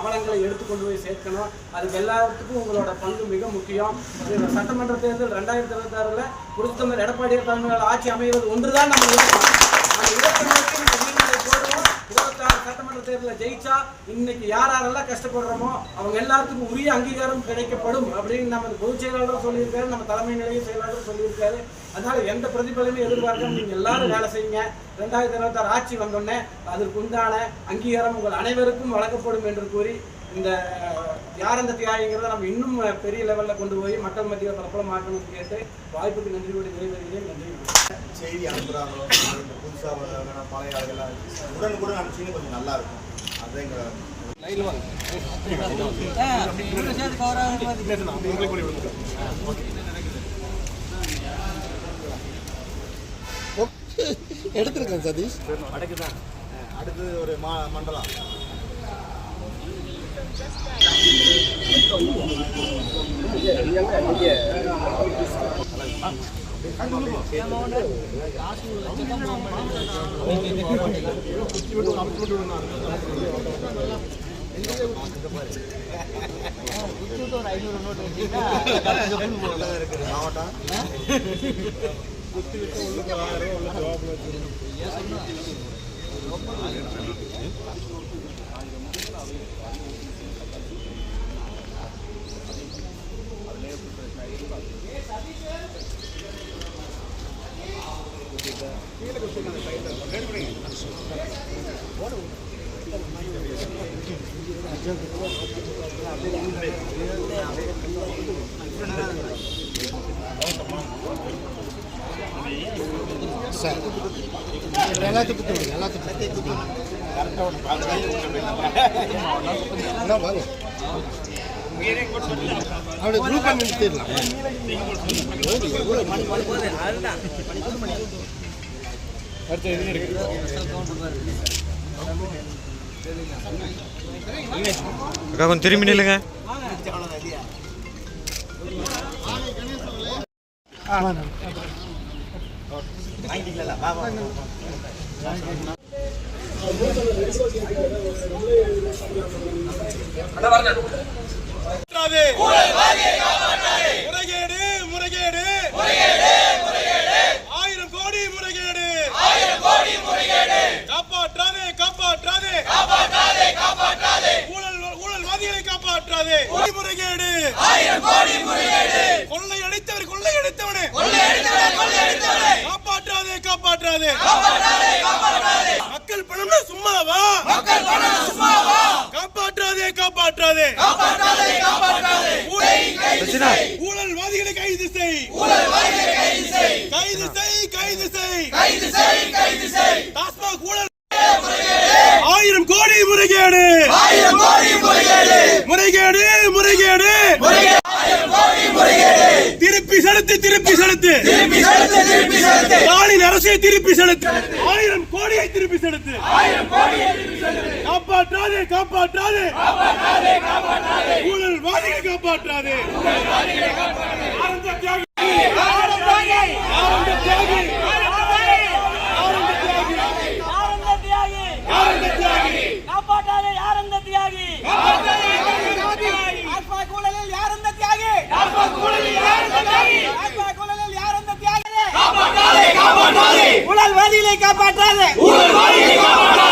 அவலங்களை எடுத்து கொண்டு போய் சேர்க்கணும். அதுக்கு எல்லாத்துக்கும் உங்களோட பங்கு மிக முக்கியம். சட்டமன்ற தேர்தல் ரெண்டாயிரத்தி இருபத்தாறில் கொடுத்தமர் எடப்பாடி தலைமையில் ஆட்சி அமைவது ஒன்றுதான் நம்ம இருபத்தாறு சட்டமன்ற தேர்தலில் ஜெயிச்சா இன்னைக்கு யார் யாரெல்லாம் கஷ்டப்படுறோமோ அவங்க எல்லாத்துக்கும் உரிய அங்கீகாரம் கிடைக்கப்படும் அப்படின்னு நம்ம பொதுச் செயலாளரும் சொல்லியிருக்காரு நம்ம தலைமை நிலைய செயலாளரும் சொல்லியிருக்காரு. அதனால எந்த பிரதிபலனும் எதிர்பார்க்காம நீங்க எல்லாரும் வேலை செய்யுங்க. ரெண்டாயிரத்தி இருபத்தாறு ஆட்சி வந்தோடனே அதற்கு உண்டான அங்கீகாரம் உங்கள் அனைவருக்கும் வழங்கப்படும் என்று கூறி இந்த யார் அந்த தியாகிங்கிறத நம்ம இன்னும் பெரிய லெவலில் கொண்டு போய் மக்கள் மத்தியில் பிரபலமாக்கணும்னு கேட்டு வாய்ப்புக்கு நன்றி கூடி நிறைவேறுகிறேன் நன்றி. செய்தி அனுப்புகிறாங்களோ புதுசாக வர்றவங்க பழைய ஆளுகள்லாம் உடனுக்குடன் அனுப்பிச்சின்னு கொஞ்சம் நல்லா இருக்கும் அதுதான் எங்கள் எடுத்திருக்கேன் சதீஷ். அடுத்து ஒரு மா மண்டலம் மாவட்டம் சார் எல்லாத்துக்கும் எல்லாத்துக்கும் குரூப் நிறுத்திடலாம் அடுத்து எதுவும் இருக்கு. அக்கா கொஞ்சம் திரும்பி நில்லுங்க. முறைகேடு முறைகேடு ஆயிரம் கோடி முறைகேடு காப்பாற்றாதே காப்பாற்றாதே ஊழல் ஊழல்வாதிகளை காப்பாற்றாதே முறைகேடு. கொள்ளை அடித்தவர் கொள்ளை அடித்தவனே. காப்பாற்றாதே காப்பாற்றாதே. மக்கள் பணம்னா சும்மாவா? காப்பாற்றாதே காப்பாற்றாதே. ஊழல் ஊழல்வாதிகளை கைது செய். கைது செய். கைது செய் டாஸ்மாக் ஊழல் ஆயிரம் கோடி முறைகேடு. முறைகேடு முறைகேடு. திருப்பி செலுத்து திருப்பி செலுத்து. ஸ்டாலின் அரசை திருப்பி செலுத்து. ஆயிரம் கோடியை திருப்பி செலுத்து. காப்பாற்றாதே காப்பாற்றாதே. ஊழல்வாதிகளை காப்பாற்றாதே. அந்த தியாகி காப்பாற்றாதே காப்பாற்றாதே.